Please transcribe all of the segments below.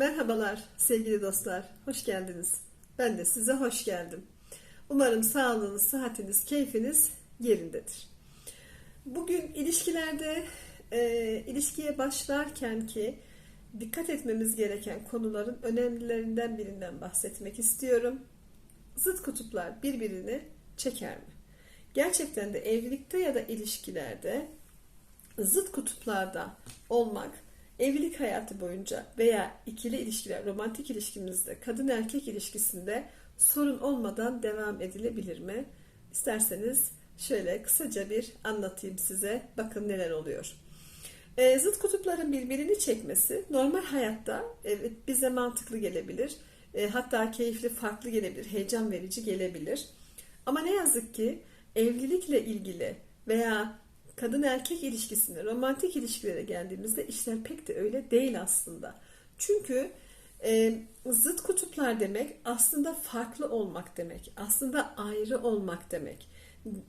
Merhabalar sevgili dostlar, hoş geldiniz. Ben de size hoş geldim. Umarım sağlığınız, sıhhatiniz, keyfiniz yerindedir. Bugün ilişkilerde, e, ilişkiye başlarken ki dikkat etmemiz gereken konuların önemlilerinden birinden bahsetmek istiyorum. Zıt kutuplar birbirini çeker mi? Gerçekten de evlilikte ya da ilişkilerde zıt kutuplarda olmak evlilik hayatı boyunca veya ikili ilişkiler, romantik ilişkimizde, kadın erkek ilişkisinde sorun olmadan devam edilebilir mi? İsterseniz şöyle kısaca bir anlatayım size. Bakın neler oluyor. E, zıt kutupların birbirini çekmesi normal hayatta evet bize mantıklı gelebilir. E, hatta keyifli, farklı gelebilir, heyecan verici gelebilir. Ama ne yazık ki evlilikle ilgili veya kadın erkek ilişkisine, romantik ilişkilere geldiğimizde işler pek de öyle değil aslında. Çünkü e, zıt kutuplar demek aslında farklı olmak demek. Aslında ayrı olmak demek.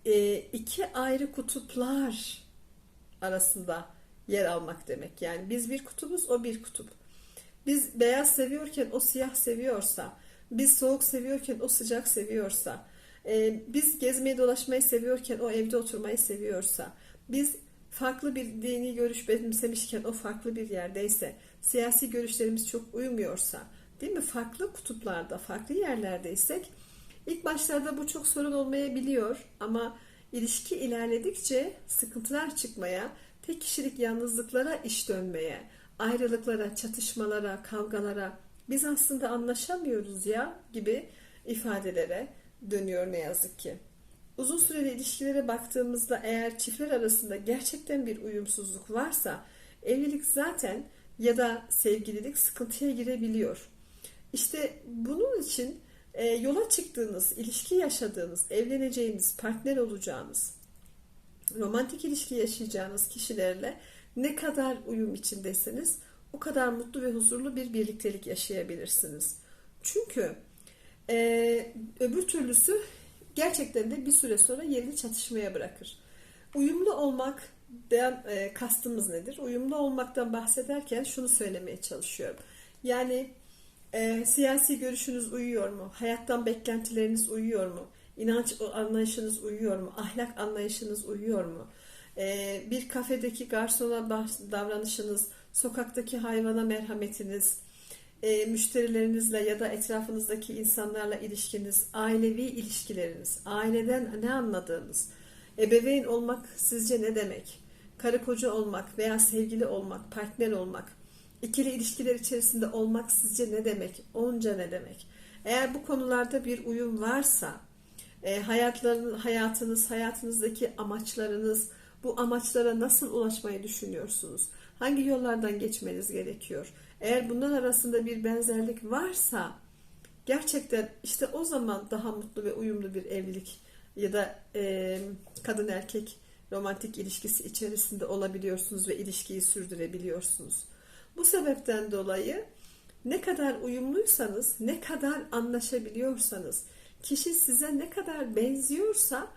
E, iki ayrı kutuplar arasında yer almak demek. Yani biz bir kutubuz, o bir kutup. Biz beyaz seviyorken o siyah seviyorsa, biz soğuk seviyorken o sıcak seviyorsa, e, biz gezmeyi dolaşmayı seviyorken o evde oturmayı seviyorsa, biz farklı bir dini görüş benimsemişken o farklı bir yerdeyse, siyasi görüşlerimiz çok uymuyorsa, değil mi? Farklı kutuplarda, farklı yerlerdeysek ilk başlarda bu çok sorun olmayabiliyor ama ilişki ilerledikçe sıkıntılar çıkmaya, tek kişilik yalnızlıklara iş dönmeye, ayrılıklara, çatışmalara, kavgalara, biz aslında anlaşamıyoruz ya gibi ifadelere dönüyor ne yazık ki. Uzun süreli ilişkilere baktığımızda eğer çiftler arasında gerçekten bir uyumsuzluk varsa evlilik zaten ya da sevgililik sıkıntıya girebiliyor. İşte bunun için e, yola çıktığınız, ilişki yaşadığınız, evleneceğiniz, partner olacağınız, romantik ilişki yaşayacağınız kişilerle ne kadar uyum içindeyseniz o kadar mutlu ve huzurlu bir birliktelik yaşayabilirsiniz. Çünkü e, öbür türlüsü gerçekten de bir süre sonra yerini çatışmaya bırakır. Uyumlu olmak ben, e, kastımız nedir? Uyumlu olmaktan bahsederken şunu söylemeye çalışıyorum. Yani e, siyasi görüşünüz uyuyor mu? Hayattan beklentileriniz uyuyor mu? İnanç anlayışınız uyuyor mu? Ahlak anlayışınız uyuyor mu? E, bir kafedeki garsona davranışınız, sokaktaki hayvana merhametiniz, e, müşterilerinizle ya da etrafınızdaki insanlarla ilişkiniz, ailevi ilişkileriniz, aileden ne anladığınız, ebeveyn olmak sizce ne demek? Karı koca olmak veya sevgili olmak, partner olmak, ikili ilişkiler içerisinde olmak sizce ne demek? Onca ne demek? Eğer bu konularda bir uyum varsa, e, hayatların, hayatınız, hayatınızdaki amaçlarınız, bu amaçlara nasıl ulaşmayı düşünüyorsunuz? Hangi yollardan geçmeniz gerekiyor? Eğer bunlar arasında bir benzerlik varsa gerçekten işte o zaman daha mutlu ve uyumlu bir evlilik ya da e, kadın erkek romantik ilişkisi içerisinde olabiliyorsunuz ve ilişkiyi sürdürebiliyorsunuz. Bu sebepten dolayı ne kadar uyumluysanız, ne kadar anlaşabiliyorsanız, kişi size ne kadar benziyorsa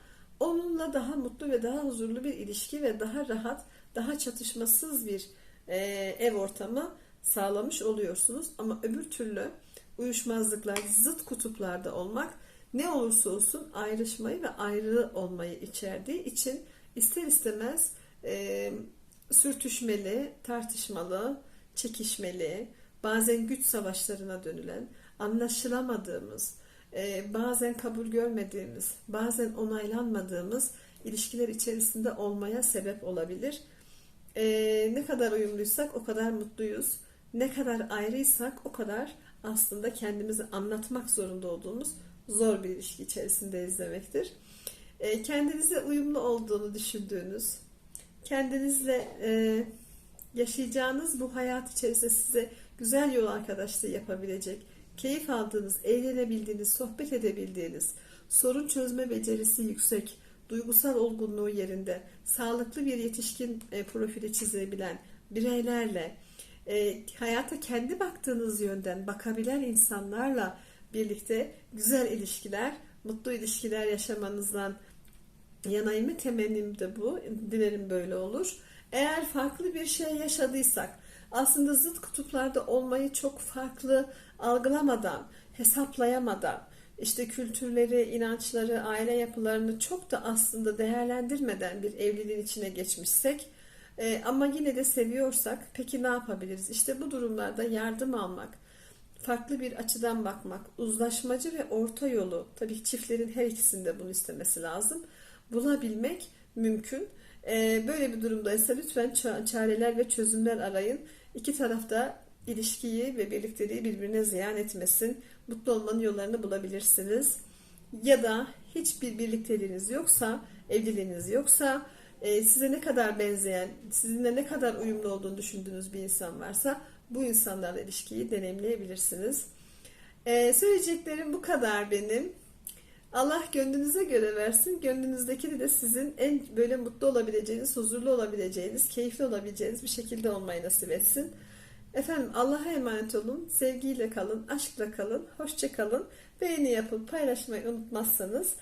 onunla daha mutlu ve daha huzurlu bir ilişki ve daha rahat, daha çatışmasız bir e, ev ortamı sağlamış oluyorsunuz. Ama öbür türlü uyuşmazlıklar, zıt kutuplarda olmak ne olursa olsun ayrışmayı ve ayrı olmayı içerdiği için ister istemez e, sürtüşmeli, tartışmalı, çekişmeli, bazen güç savaşlarına dönülen, anlaşılamadığımız, e, bazen kabul görmediğimiz, bazen onaylanmadığımız ilişkiler içerisinde olmaya sebep olabilir. E, ne kadar uyumluysak o kadar mutluyuz ne kadar ayrıysak o kadar aslında kendimizi anlatmak zorunda olduğumuz zor bir ilişki içerisindeyiz demektir. E, kendinize uyumlu olduğunu düşündüğünüz, kendinizle e, yaşayacağınız bu hayat içerisinde size güzel yol arkadaşlığı yapabilecek, keyif aldığınız, eğlenebildiğiniz, sohbet edebildiğiniz, sorun çözme becerisi yüksek, duygusal olgunluğu yerinde, sağlıklı bir yetişkin e, profili çizebilen bireylerle, e, hayata kendi baktığınız yönden bakabilen insanlarla birlikte güzel ilişkiler, mutlu ilişkiler yaşamanızdan yanayım temennim de bu. Dilerim böyle olur. Eğer farklı bir şey yaşadıysak, aslında zıt kutuplarda olmayı çok farklı algılamadan, hesaplayamadan, işte kültürleri, inançları, aile yapılarını çok da aslında değerlendirmeden bir evliliğin içine geçmişsek e, ama yine de seviyorsak peki ne yapabiliriz? İşte bu durumlarda yardım almak, farklı bir açıdan bakmak, uzlaşmacı ve orta yolu, tabii çiftlerin her ikisinde bunu istemesi lazım, bulabilmek mümkün. E, böyle bir durumdaysa lütfen ça- çareler ve çözümler arayın. İki tarafta ilişkiyi ve birlikteliği birbirine ziyan etmesin. Mutlu olmanın yollarını bulabilirsiniz. Ya da hiçbir birlikteliğiniz yoksa, evliliğiniz yoksa, e, size ne kadar benzeyen, sizinle ne kadar uyumlu olduğunu düşündüğünüz bir insan varsa bu insanlarla ilişkiyi deneyimleyebilirsiniz. E, söyleyeceklerim bu kadar benim. Allah gönlünüze göre versin. Gönlünüzdeki de sizin en böyle mutlu olabileceğiniz, huzurlu olabileceğiniz, keyifli olabileceğiniz bir şekilde olmayı nasip etsin. Efendim Allah'a emanet olun. Sevgiyle kalın, aşkla kalın, hoşça kalın. Beğeni yapıp paylaşmayı unutmazsanız,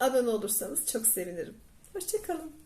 abone olursanız çok sevinirim. Hoşça kalın.